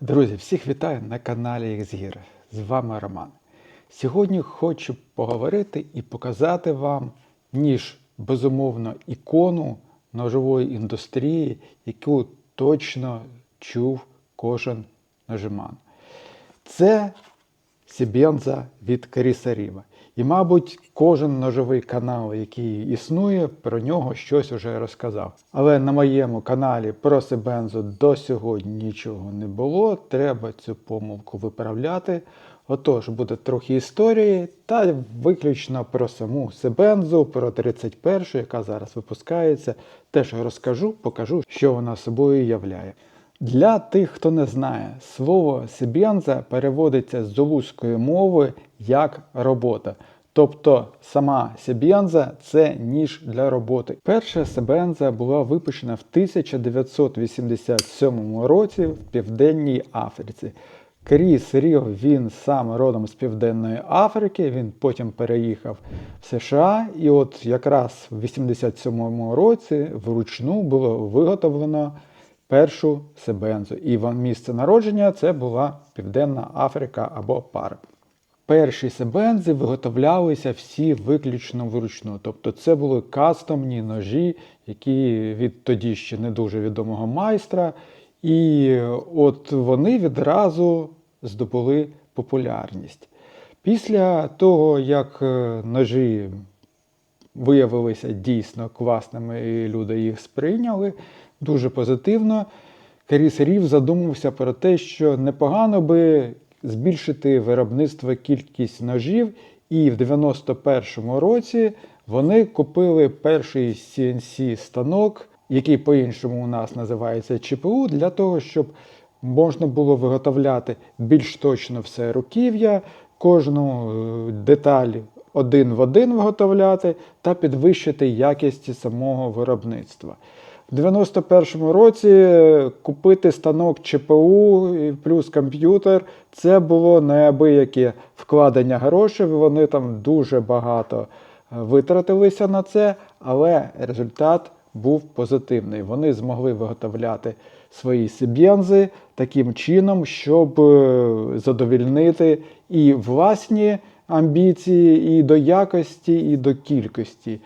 Друзі, всіх вітаю на каналі Ексгір. З вами Роман. Сьогодні хочу поговорити і показати вам ніж, безумовно, ікону ножової індустрії, яку точно чув кожен ножиман. Це Сібенза від Карісаріва. І, мабуть, кожен ножовий канал, який існує, про нього щось уже розказав. Але на моєму каналі про Себензу до сьогодні нічого не було. Треба цю помилку виправляти. Отож, буде трохи історії та виключно про саму Себензу, про 31, яка зараз випускається. Теж розкажу, покажу, що вона собою являє. Для тих, хто не знає, слово себенза переводиться з зулузької мови як робота. Тобто сама себенза це ніж для роботи. Перша себенза була випущена в 1987 році в Південній Африці. Кріс Ріо, він сам родом з Південної Африки, він потім переїхав в США, і от якраз в 87 році вручну було виготовлено першу себензу. І місце народження це була Південна Африка або пар. Перші себензи виготовлялися всі виключно вручну. Тобто це були кастомні ножі, які від тоді ще не дуже відомого майстра. І от вони відразу здобули популярність. Після того, як е, ножі виявилися дійсно класними, і люди їх сприйняли дуже позитивно. Каріс Рів задумався про те, що непогано би збільшити виробництво кількість ножів, і в 91-му році вони купили перший CNC станок, який по-іншому у нас називається ЧПУ, для того, щоб можна було виготовляти більш точно все руків'я, кожну е, деталь один в один виготовляти та підвищити якість самого виробництва. В 91-му році купити станок ЧПУ плюс комп'ютер це було неабияке вкладення грошей. Вони там дуже багато е, витратилися на це, але результат був позитивний. Вони змогли виготовляти свої себ'янзи таким чином, щоб е, задовільнити і власні амбіції, і до якості, і до кількості.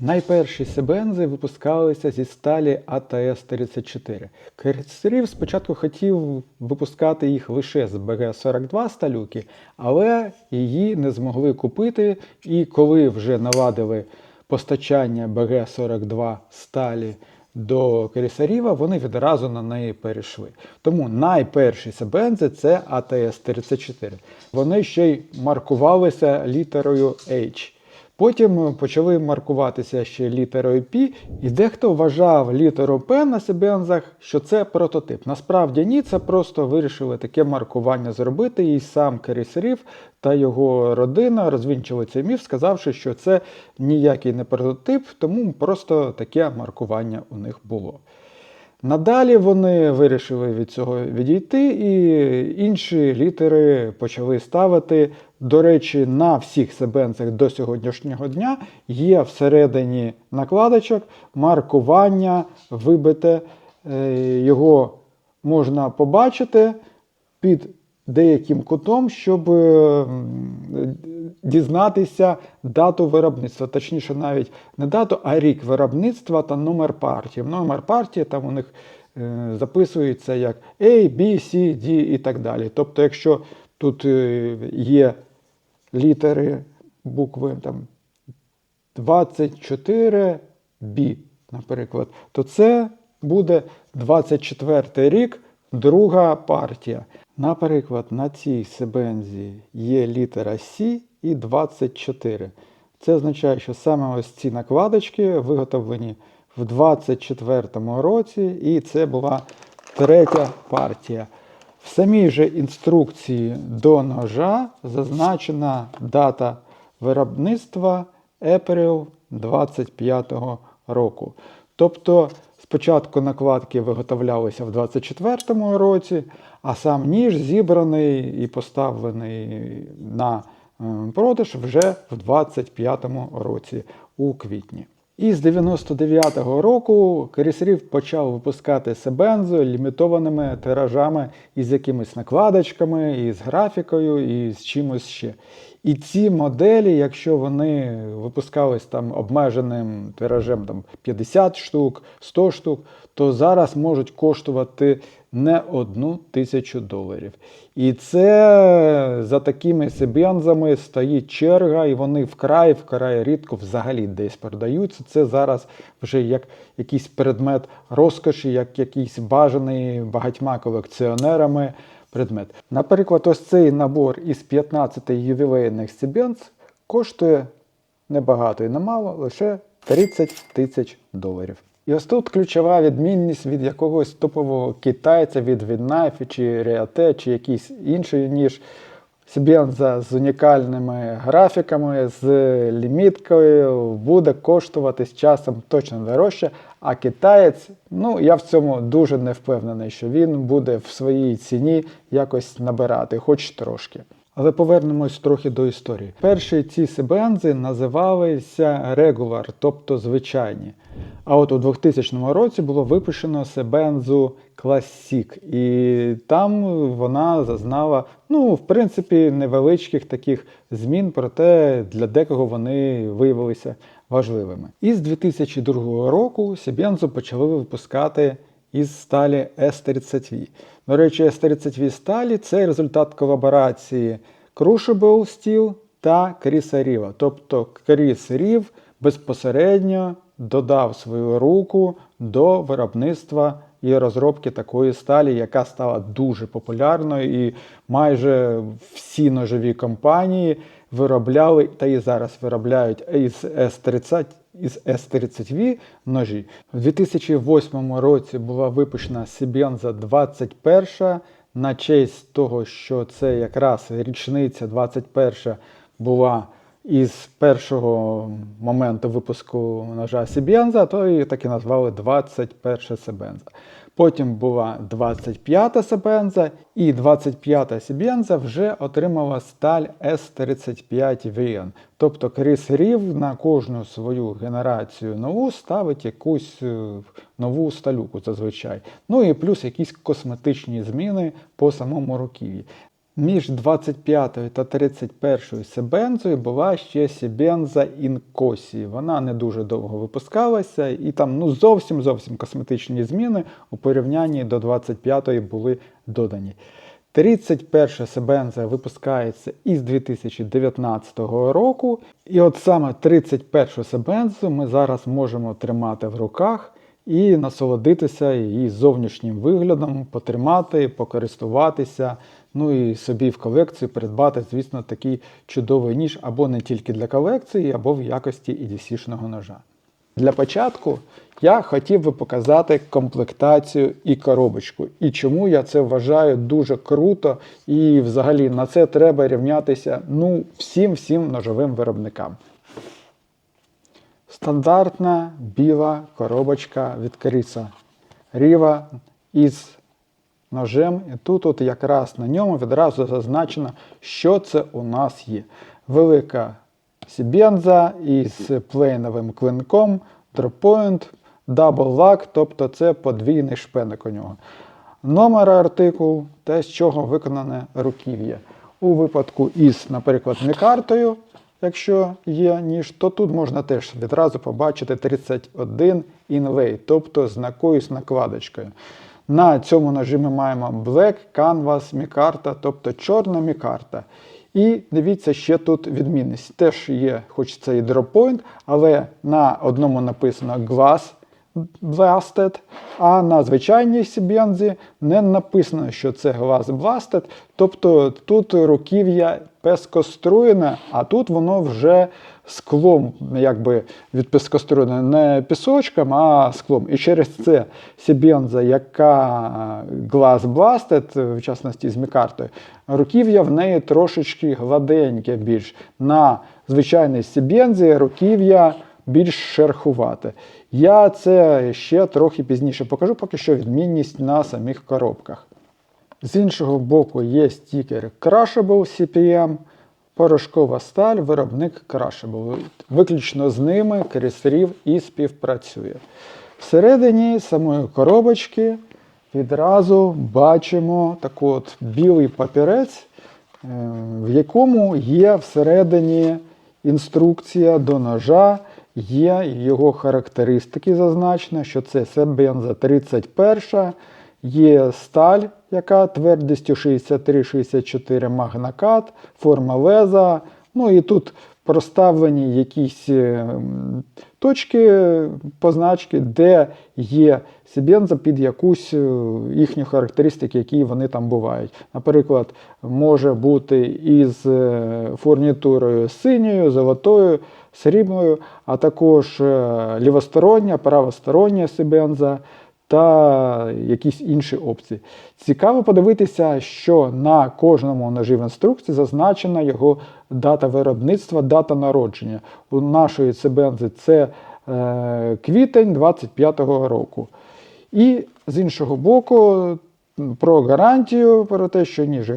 Найперші себензи випускалися зі сталі АТС-34. Керсерів спочатку хотів випускати їх лише з БГ-42 сталюки, але її не змогли купити. І коли вже наладили постачання БГ-42 сталі до Керісаріва, вони відразу на неї перейшли. Тому найперші себензи це АТС-34. Вони ще й маркувалися літерою H. Потім почали маркуватися ще літерою P, і дехто вважав літеру P на себензах, що це прототип. Насправді ні, це просто вирішили таке маркування зробити. І сам Керісерів та його родина розвінчили цей міф, сказавши, що це ніякий не прототип, тому просто таке маркування у них було. Надалі вони вирішили від цього відійти, і інші літери почали ставити. До речі, на всіх себенцях до сьогоднішнього дня є всередині накладочок маркування вибите. Е, Його можна побачити під деяким кутом, щоб е, дізнатися дату виробництва. Точніше, навіть не дату, а рік виробництва та номер партії. Номер партії там у них е, записується як A, B, C, D і так далі. Тобто, якщо тут є літери, букви там 24B, наприклад, то це буде 24 рік, друга партія. Наприклад, на цій себензі є літера C і 24. Це означає, що саме ось ці накладочки виготовлені в 24 році, і це була третя партія. В самій же інструкції до ножа зазначена дата виробництва April 25 року. Тобто спочатку накладки виготовлялися в 24 році, а сам ніж зібраний і поставлений на е, продаж вже в 25 році у квітні. І з 99-го року Крісрів почав випускати Себензо лімітованими тиражами із якимись накладочками, і з графікою, і з чимось ще. І ці моделі, якщо вони випускались там обмеженим тиражем там, 50 штук, 100 штук, то зараз можуть коштувати не одну тисячу доларів. І це за такими себензами стоїть черга, і вони вкрай вкрай рідко взагалі десь продаються. Це зараз вже як якийсь предмет розкоші, як якийсь бажаний багатьма колекціонерами предмет. Наприклад, ось цей набор із 15 ювілейних себенц коштує небагато і немало, лише 30 тисяч доларів. І ось тут ключова відмінність від якогось топового китайця, від Віднайфі чи Ріате, чи якийсь інший, ніж Сібенза з унікальними графіками, з ліміткою, буде коштувати з часом точно дорожче. А китаєць, ну я в цьому дуже не впевнений, що він буде в своїй ціні якось набирати, хоч трошки. Але повернемось трохи до історії. Перші ці себензи називалися Regular, тобто звичайні. А от у 2000 році було випущено Себензу Classic, і там вона зазнала, ну, в принципі, невеличких таких змін, проте для декого вони виявилися важливими. І з 2002 року Себензу почали випускати із сталі S30V. До речі, S30V сталі це результат колаборації Crucible Steel та Кріса Ріва. Тобто Кріс Рів безпосередньо додав свою руку до виробництва і розробки такої сталі, яка стала дуже популярною, і майже всі ножові компанії виробляли та і зараз виробляють із S30 із S30V ножі. У 2008 році була випущена Сібенза 21 на честь того, що це якраз річниця 21 була із першого моменту випуску ножа Сібенза, то її так і назвали 21 Себенза. Потім була 25-та Себенза, і 25-та Сібенза вже отримала сталь S35 VN. Тобто Кріс Рів на кожну свою генерацію нову ставить якусь е, нову сталюку зазвичай. Ну і плюс якісь косметичні зміни по самому руків'ї. Між 25 та 31 Себензою була ще Себенза Інкосі. Вона не дуже довго випускалася, і там ну зовсім зовсім косметичні зміни у порівнянні до 25-ї були додані. 31 Себенза випускається із 2019 року. І от саме 31 Себензу ми зараз можемо тримати в руках і насолодитися її зовнішнім виглядом, потримати, покористуватися. Ну і собі в колекцію придбати, звісно, такий чудовий ніж або не тільки для колекції, або в якості EDC-шного ножа. Для початку я хотів би показати комплектацію і коробочку. І чому я це вважаю дуже круто, і взагалі на це треба рівнятися ну, всім-всім ножовим виробникам. Стандартна біла коробочка від Кріса Ріва із ножем. І тут от якраз на ньому відразу зазначено, що це у нас є. Велика сібенза із плейновим клинком, дропpoint, double lock, тобто це подвійний шпеник у нього. Номер артикул, те, з чого виконане руків'я. У випадку із, наприклад, мікартою, якщо є ніж, то тут можна теж відразу побачити 31 інлей, тобто з якоюсь накладочкою. На цьому ножі ми маємо Black Canvas мікарта, тобто чорна мікарта. І дивіться, ще тут відмінність. Теж є, хоч це і droppoint, але на одному написано Glass Blasted, а на звичайній Сібензі не написано, що це Glass Blasted. Тобто тут руків'я пескоструєне, а тут воно вже склом, якби від пескоструєне не пісочком, а склом. І через це Сібенза, яка Glass Blasted, в частності з мікартою, руків'я в неї трошечки гладеньке більш. На звичайній Сібензі руків'я більш шерхувате. Я це ще трохи пізніше покажу, поки що відмінність на самих коробках. З іншого боку, є стікер Crushable CPM. порошкова сталь, виробник Крашебл. Виключно з ними Крісерів і співпрацює. Всередині самої коробочки відразу бачимо такий от білий папірець, е, в якому є всередині інструкція до ножа, є його характеристики зазначено, що це Себенза 31, є сталь, яка твердістю 63-64 магнакат, форма леза. Ну і тут проставлені якісь е, точки, позначки, де є Сібенза під якусь е, їхню характеристики, які вони там бувають. Наприклад, може бути із е, фурнітурою синьою, золотою, срібною, а також е, лівостороння, правостороння Сібенза та якісь інші опції. Цікаво подивитися, що на кожному ножі в інструкції зазначена його дата виробництва, дата народження. У нашої Сібензи це е, квітень 25-го року. І з іншого боку, про гарантію, про те, що ніж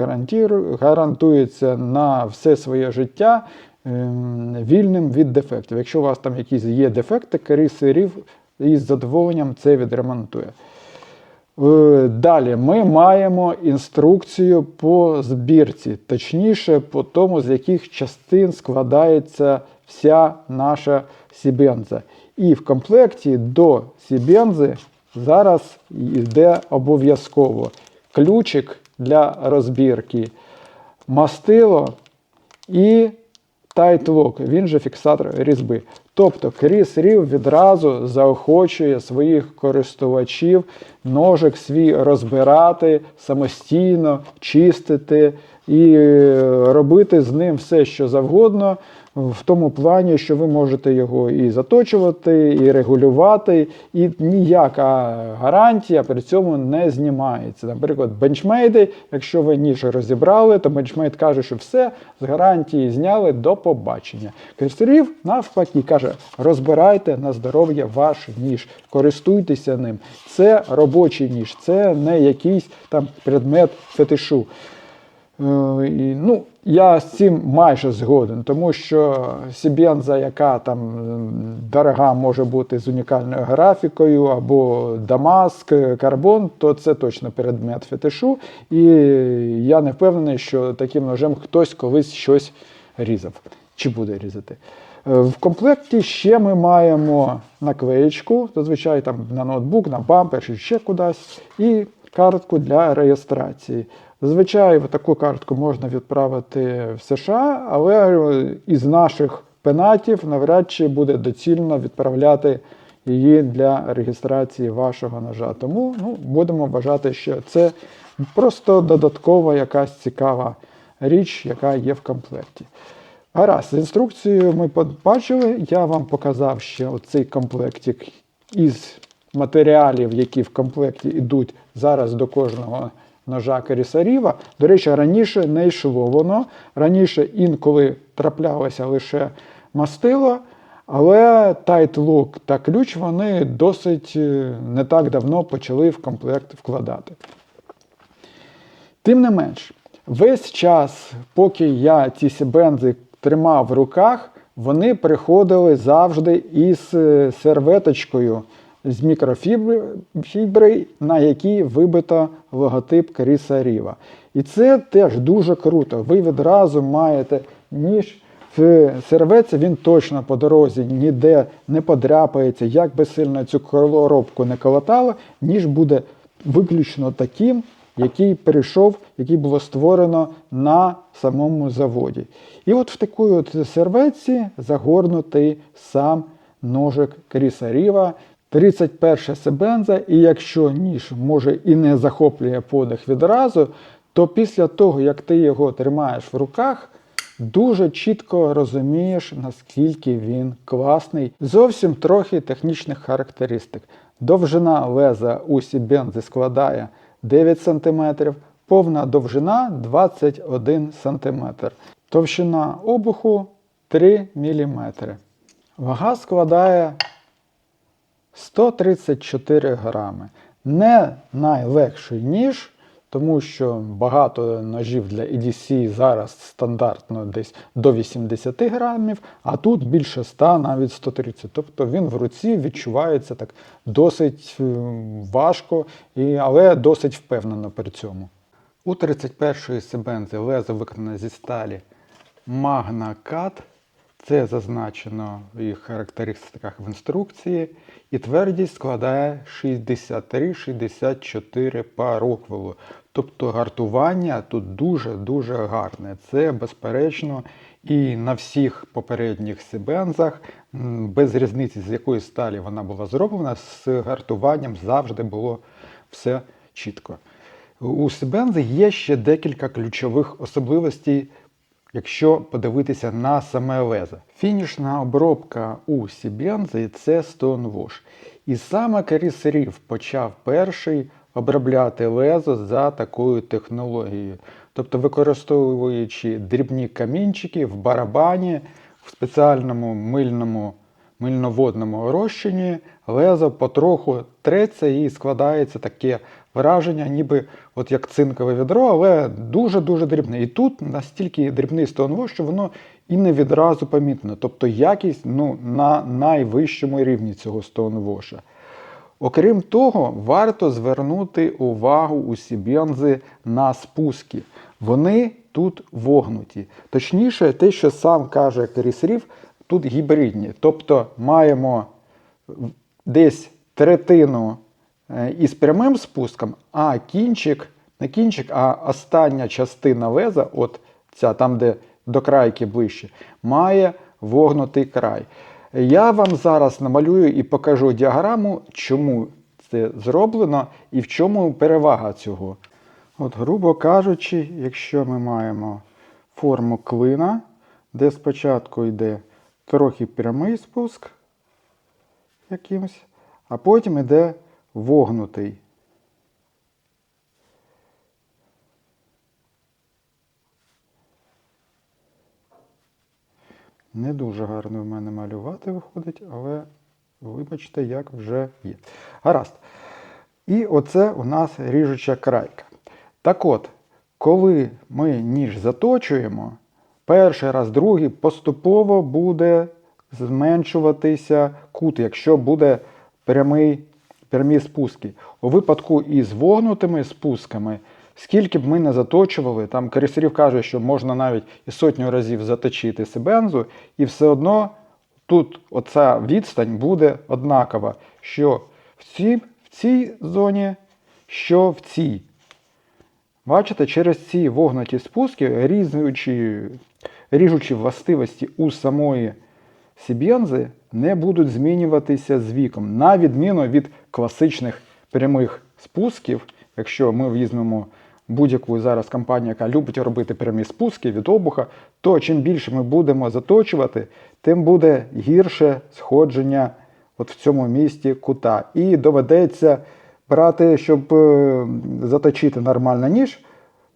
гарантується на все своє життя вільним від дефектів. Якщо у вас там якісь є дефекти, керісерів із задоволенням це відремонтує. Е, Далі ми маємо інструкцію по збірці, точніше, по тому, з яких частин складається вся наша сібенза. І в комплекті до сібензи зараз йде обов'язково ключик для розбірки, мастило і тайтлок, він же фіксатор різьби. Тобто Кріс Рів відразу заохочує своїх користувачів ножик свій розбирати самостійно, чистити і е, робити з ним все, що завгодно, в тому плані, що ви можете його і заточувати, і регулювати, і ніяка гарантія при цьому не знімається. Наприклад, бенчмейди, якщо ви ніж розібрали, то бенчмейд каже, що все з гарантії зняли до побачення. Кресерів навпаки каже: розбирайте на здоров'я ваш ніж, користуйтеся ним. Це робочий ніж, це не якийсь там предмет фетишу. Е, Ну, я з цим майже згоден, тому що Сібенза, яка там дорога може бути з унікальною графікою, або Дамаск, карбон, то це точно предмет фетишу. І я не впевнений, що таким ножем хтось колись щось різав чи буде різати. Е, В комплекті ще ми маємо наклеєчку, зазвичай там на ноутбук, на бампер чи ще кудись, і картку для реєстрації. Зазвичай таку картку можна відправити в США, але із наших пенатів навряд чи буде доцільно відправляти її для реєстрації вашого ножа. Тому ну, будемо вважати, що це просто додаткова якась цікава річ, яка є в комплекті. Гаразд, з інструкцією ми побачили. Я вам показав ще оцей комплектик із матеріалів, які в комплекті йдуть зараз до кожного ножа Керісаріва. До речі, раніше не йшло воно. Раніше інколи траплялося лише мастило, але тайтлок та ключ вони досить е, не так давно почали в комплект вкладати. Тим не менш, весь час, поки я ці сібензи тримав в руках, вони приходили завжди із е, серветочкою з мікрофібри, на якій вибито логотип Кріса Ріва. І це теж дуже круто. Ви відразу маєте ніж в серветці, він точно по дорозі ніде не подряпається, як би сильно цю коробку не колотало, ніж буде виключно таким, який перейшов, який було створено на самому заводі. І от в такій от серветці загорнутий сам ножик Кріса Ріва. 31 себенза, і якщо ніж може і не захоплює подих відразу, то після того, як ти його тримаєш в руках, дуже чітко розумієш, наскільки він класний. Зовсім трохи технічних характеристик. Довжина леза у Сібензи складає 9 см, повна довжина 21 см. Товщина обуху 3 мм. Вага складає 134 грами. Не найлегший ніж, тому що багато ножів для EDC зараз стандартно десь до 80 грамів, а тут більше 100, навіть 130. Тобто він в руці відчувається так досить е, важко, і, але досить впевнено при цьому. У 31-ї Себензи лезо виконане зі сталі Magna Cat. Це зазначено в їх характеристиках в інструкції, і твердість складає 63-64 по роквелу. Тобто гартування тут дуже-дуже гарне. Це безперечно і на всіх попередніх сибензах, без різниці, з якої сталі вона була зроблена, з гартуванням завжди було все чітко. У Сибензи є ще декілька ключових особливостей, якщо подивитися на саме лезо. Фінішна обробка у Сібензи це Stone Wash. І саме Каріс Рів почав перший обробляти лезо за такою технологією. Тобто використовуючи дрібні камінчики в барабані, в спеціальному мильному мильноводному розчині, лезо потроху треться і складається таке враження, ніби от як цинкове відро, але дуже-дуже дрібне. І тут настільки дрібний стоунвош, що воно і не відразу помітно. Тобто якість ну, на найвищому рівні цього стоунвоша. Окрім того, варто звернути увагу у Сібензи на спуски. Вони тут вогнуті. Точніше, те, що сам каже Крісрів, тут гібридні. Тобто маємо десь третину е, із прямим спуском, а кінчик, не кінчик, а остання частина леза, от ця, там, де до крайки ближче, має вогнутий край. Я вам зараз намалюю і покажу діаграму, чому це зроблено і в чому перевага цього. От, грубо кажучи, якщо ми маємо форму клина, де спочатку йде трохи прямий спуск якимось, а потім йде вогнутий. Не дуже гарно в мене малювати виходить, але вибачте, як вже є. Гаразд. І оце у нас ріжуча крайка. Так от, коли ми ніж заточуємо, перший раз, другий поступово буде зменшуватися кут, якщо буде прямий, прямі спуски. У випадку із вогнутими спусками, скільки б ми не заточували, там Карісерів каже, що можна навіть і сотню разів заточити себензу, і все одно тут оця відстань буде однакова, що в цій, в цій зоні, що в цій. Бачите, через ці вогнуті спуски, різнуючи, ріжучі властивості у самої сіб'єнзи не будуть змінюватися з віком, на відміну від класичних прямих спусків, якщо ми візьмемо будь-яку зараз компанію, яка любить робити прямі спуски від обуха, то чим більше ми будемо заточувати, тим буде гірше сходження от в цьому місці кута. І доведеться брати, щоб е, заточити нормально ніж,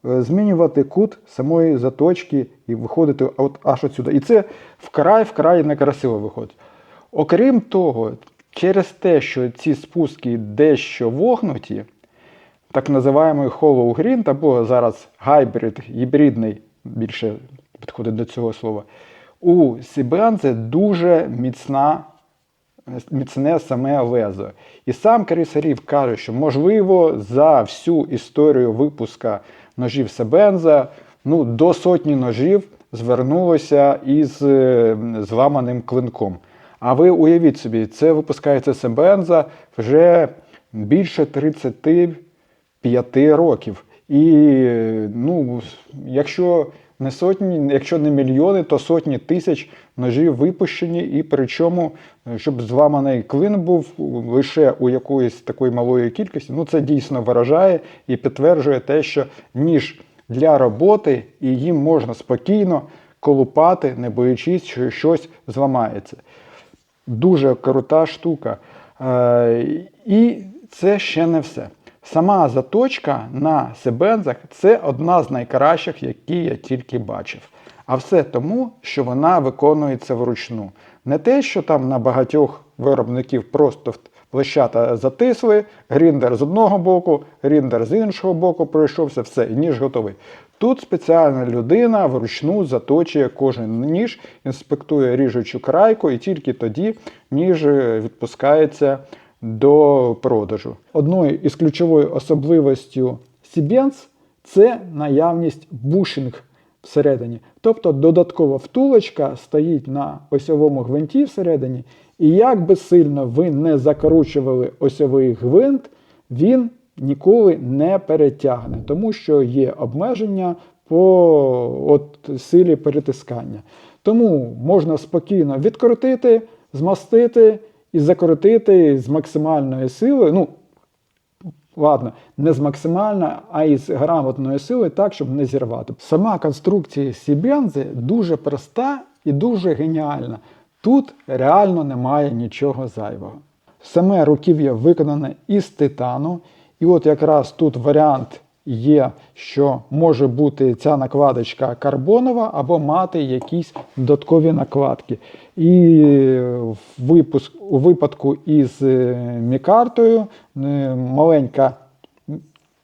змінювати кут самої заточки і виходити от аж отсюди. І це вкрай-вкрай некрасиво виходить. Окрім того, через те, що ці спуски дещо вогнуті, так називаємо hollow grind, або зараз гайбрид, гібридний, більше підходить до цього слова, у Сібензе дуже міцна міцне саме лезо. І сам Карісарів каже, що можливо за всю історію випуска ножів Себенза ну, до сотні ножів звернулося із е, зламаним клинком. А ви уявіть собі, це випускається Себенза вже більше 35 років. І ну, якщо не сотні, якщо не мільйони, то сотні тисяч ножів випущені, і причому, е, щоб зламаний клин був лише у якоїсь такої малої кількості, ну це дійсно виражає і підтверджує те, що ніж для роботи і їм можна спокійно колупати, не боячись, що щось зламається. Дуже крута штука. Е, І це ще не все. Сама заточка на себензах це одна з найкращих, які я тільки бачив. А все тому, що вона виконується вручну. Не те, що там на багатьох виробників просто лещата затисли, гріндер з одного боку, гріндер з іншого боку пройшовся, все, і ніж готовий. Тут спеціальна людина вручну заточує кожен ніж, інспектує ріжучу крайку, і тільки тоді ніж е, відпускається до продажу. Одною із ключовою особливостю Сібенс це наявність бушинг всередині. Тобто додаткова втулочка стоїть на осьовому гвинті всередині, і як би сильно ви не закручували осьовий гвинт, він ніколи не перетягне, тому що є обмеження по от, силі перетискання. Тому можна спокійно відкрутити, змастити і закрутити з максимальною силою. Ну, Ладно, не з максимально, а із грамотної сили, так, щоб не зірвати. Сама конструкція Сібензи дуже проста і дуже геніальна. Тут реально немає нічого зайвого. Саме руків'я виконане із титану, і от якраз тут варіант є, що може бути ця накладочка карбонова або мати якісь додаткові накладки. І випуск, у випадку із е, мікартою е, маленька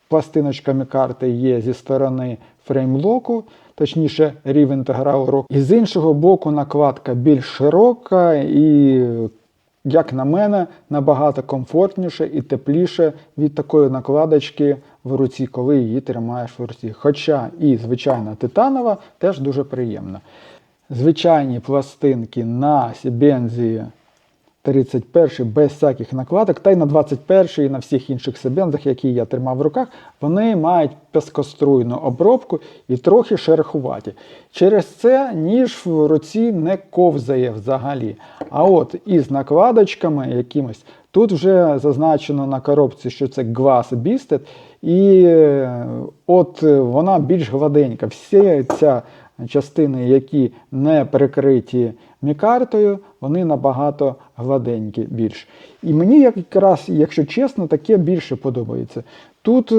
пластиночка мікарти є зі сторони фреймлоку, точніше рів інтеграл рок. І з іншого боку накладка більш широка і, як на мене, набагато комфортніше і тепліше від такої накладочки в руці, коли її тримаєш в руці. Хоча і звичайна титанова теж дуже приємна. Звичайні пластинки на Сібензі 31 без всяких накладок, та й на 21 і на всіх інших себензах, які я тримав в руках, вони мають пескоструйну обробку і трохи шерохуваті. Через це ніж в руці не ковзає взагалі. А от із накладочками якимось, тут вже зазначено на коробці, що це Glass Bisted, і е, от вона більш гладенька. Всі ця частини, які не прикриті мікартою, вони набагато гладенькі більш. І мені якраз, якщо чесно, таке більше подобається. Тут е,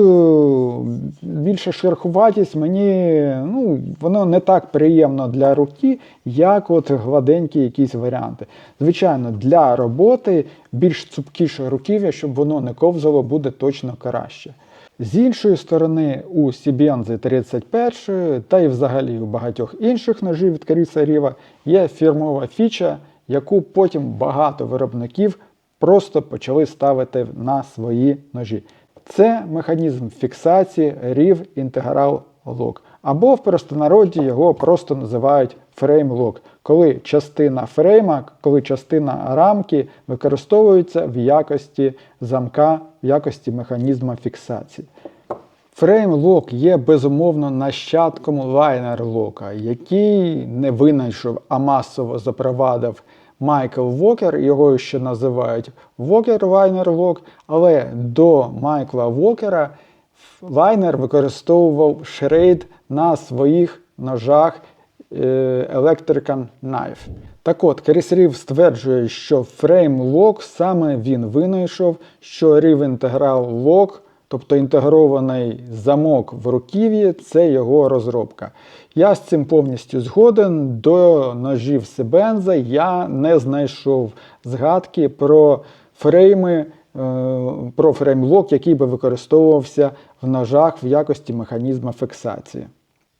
більше шерхуватість, мені ну, воно не так приємно для руки, як от гладенькі якісь варіанти. Звичайно, для роботи більш цупкіше руків'я, щоб воно не ковзало, буде точно краще. З іншої сторони, у Сібензи 31 та й взагалі у багатьох інших ножів від Кріса Ріва є фірмова фіча, яку потім багато виробників просто почали ставити на свої ножі. Це механізм фіксації Рів Integral Lock. Або в простонароді його просто називають фрейм-лок, коли частина фрейма, коли частина рамки використовується в якості замка, в якості механізму фіксації. Фрейм-лок є безумовно нащадком лайнер-лока, який не винайшов, а масово запровадив Майкл Вокер, його ще називають Вокер Лайнер Лок, але до Майкла Вокера лайнер використовував шрейд на своїх ножах е, Electrican Knife. Так от, Кріс Рів стверджує, що фрейм-лок саме він винайшов, що рів інтеграл лок, тобто інтегрований замок в руків'ї, це його розробка. Я з цим повністю згоден. До ножів Себенза я не знайшов згадки про фрейми, про фреймлок, який би використовувався в ножах в якості механізму фіксації.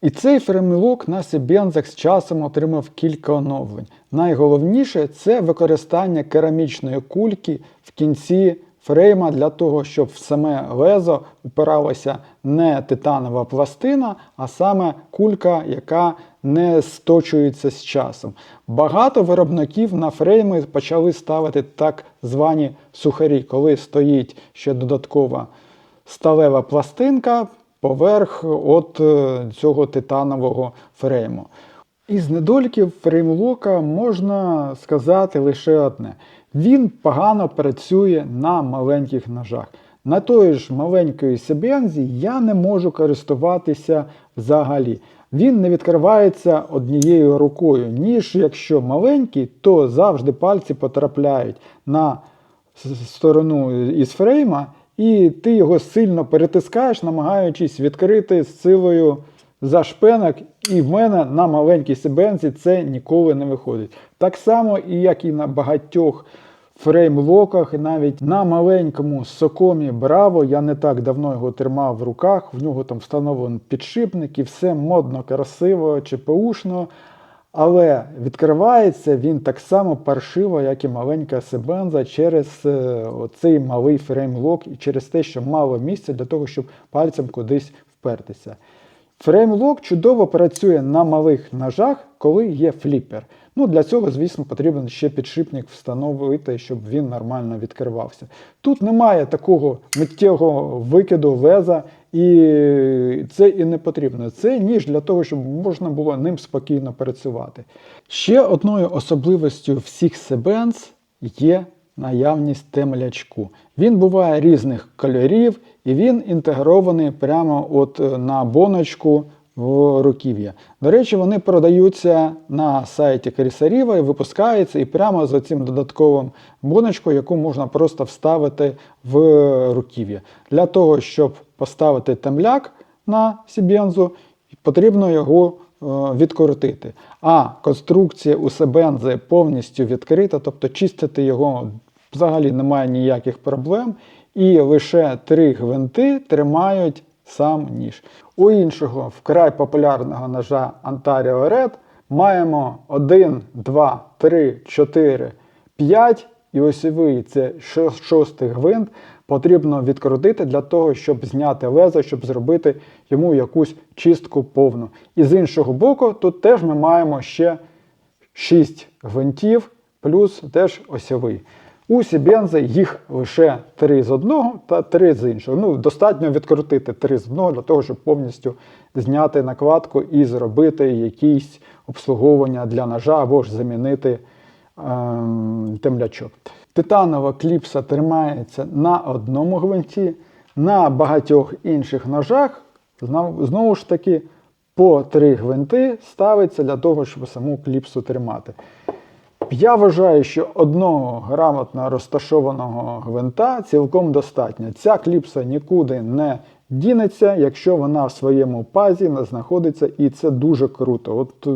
І цей фреймлок на Себензах з часом отримав кілька оновлень. Найголовніше це використання керамічної кульки в кінці фрейма для того, щоб в саме лезо упиралася не титанова пластина, а саме кулька, яка не сточується з часом. Багато виробників на фрейми почали ставити так звані сухарі, коли стоїть ще додаткова сталева пластинка поверх от е, цього титанового фрейму. Із недоліків фреймлока можна сказати лише одне: він погано працює на маленьких ножах. На тої ж маленької Себензі я не можу користуватися взагалі. Він не відкривається однією рукою. Ніж якщо маленький, то завжди пальці потрапляють на сторону із фрейма, і ти його сильно перетискаєш, намагаючись відкрити з силою зашпенок, і в мене на маленькій Себензі це ніколи не виходить. Так само, і як і на багатьох фреймлоках навіть на маленькому сокомі Браво. Я не так давно його тримав в руках. В нього там встановлений підшипник і все модно, красиво, ЧПУшно. Але відкривається він так само паршиво, як і маленька Себенза, через е, цей малий фреймлок і через те, що мало місця для того, щоб пальцем кудись впертися. Фреймлок чудово працює на малих ножах, коли є фліпер. Ну, Для цього, звісно, потрібен ще підшипник встановити, щоб він нормально відкривався. Тут немає такого миттєвого викиду леза, і це і не потрібно. Це ніж для того, щоб можна було ним спокійно працювати. Ще одною особливостю всіх Себенс є наявність темлячку. Він буває різних кольорів, і він інтегрований прямо от е, на боночку в руків'я. До речі, вони продаються на сайті Керісаріва і випускаються і прямо за цим додатковим боночкою, яку можна просто вставити в руків'я. Для того, щоб поставити темляк на сібензу, потрібно його е, відкрутити. А конструкція у Себензи повністю відкрита, тобто чистити його взагалі немає ніяких проблем. І лише три гвинти тримають сам ніж. У іншого вкрай популярного ножа Ontario Red маємо 1, 2, 3, 4, 5 і осьовий це шостий гвинт. Потрібно відкрутити для того, щоб зняти лезо, щоб зробити йому якусь чистку повну. І з іншого боку, тут теж ми маємо ще 6 гвинтів, плюс теж осьовий. У Сібензи їх лише три з одного та три з іншого. Ну, Достатньо відкрутити три з одного для того, щоб повністю зняти накладку і зробити якісь обслуговування для ножа або ж замінити ем, темлячок. Титанова кліпса тримається на одному гвинті, на багатьох інших ножах, знову ж таки, по три гвинти ставиться для того, щоб саму кліпсу тримати. Я вважаю, що одного грамотно розташованого гвинта цілком достатньо. Ця кліпса нікуди не дінеться, якщо вона в своєму пазі не знаходиться, і це дуже круто. От е,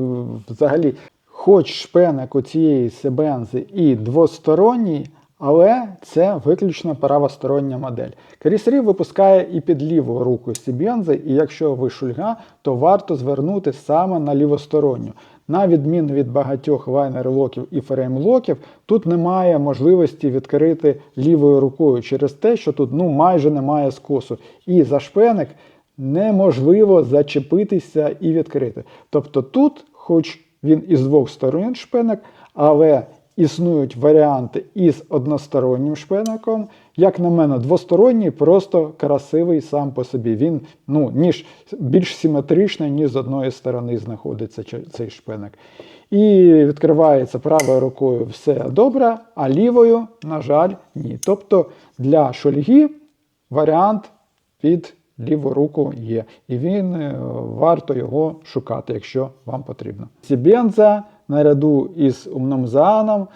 взагалі, хоч шпеник у цієї себензи і двосторонній, але це виключно правостороння модель. Керісрів випускає і під ліву руку Сібензи, і якщо ви шульга, то варто звернути саме на лівосторонню. На відміну від багатьох лайнер-локів і фрейм-локів, тут немає можливості відкрити лівою рукою через те, що тут ну, майже немає скосу. І за шпеник неможливо зачепитися і відкрити. Тобто тут, хоч він із двох сторон шпеник, але існують варіанти із одностороннім шпеником. Як на мене, двосторонній, просто красивий сам по собі. Він ну, ніж більш симетричний, ніж з одної сторони знаходиться цей шпеник. І відкривається правою рукою все добре, а лівою, на жаль, ні. Тобто для шольги варіант під ліву руку є. І він е, варто його шукати, якщо вам потрібно. Сібенза наряду із умномзааном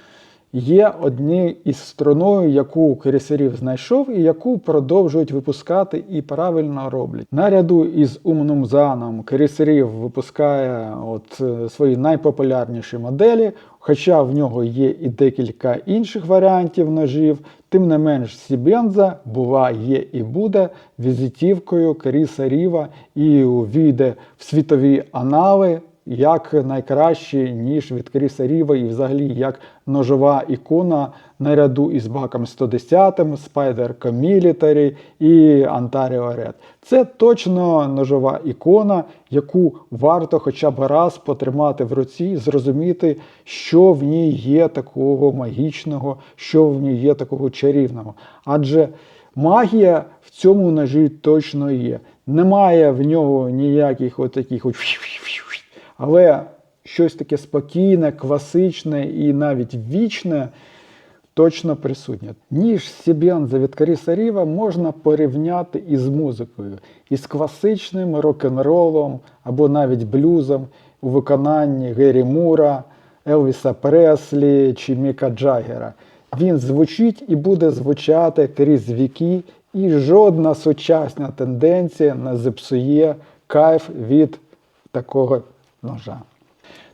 є одні із струною, яку Кересерів знайшов і яку продовжують випускати і правильно роблять. Наряду із умним заном Кересерів випускає от е, свої найпопулярніші моделі, хоча в нього є і декілька інших варіантів ножів. Тим не менш, Сібенза була, є і буде візитівкою Керіса Ріва і увійде в світові анали як найкраще, ніж від Кріса Ріва, і взагалі як ножова ікона наряду із баком 110, Spider Military і Ontario Red. Це точно ножова ікона, яку варто хоча б раз потримати в руці, і зрозуміти, що в ній є такого магічного, що в ній є такого чарівного. Адже магія в цьому ножі точно є. Немає в нього ніяких от таких от але щось таке спокійне, класичне і навіть вічне точно присутнє. Ніж Сіб'янза від Каріса Ріва можна порівняти із музикою, із класичним рок-н-ролом або навіть блюзом у виконанні Гері Мура, Елвіса Преслі чи Міка Джаггера. Він звучить і буде звучати крізь віки, і жодна сучасна тенденція не зіпсує кайф від такого ножа.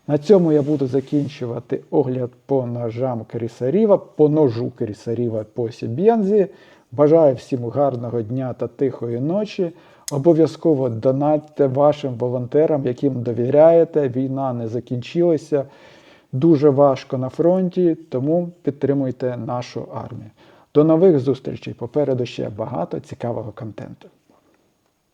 На цьому я буду закінчувати огляд по ножам Крісаріва, по ножу Крісаріва по Сіб'янзі. Бажаю всім гарного дня та тихої ночі. Обов'язково донатьте вашим волонтерам, яким довіряєте. Війна не закінчилася. Дуже важко на фронті, тому підтримуйте нашу армію. До нових зустрічей. Попереду ще багато цікавого контенту.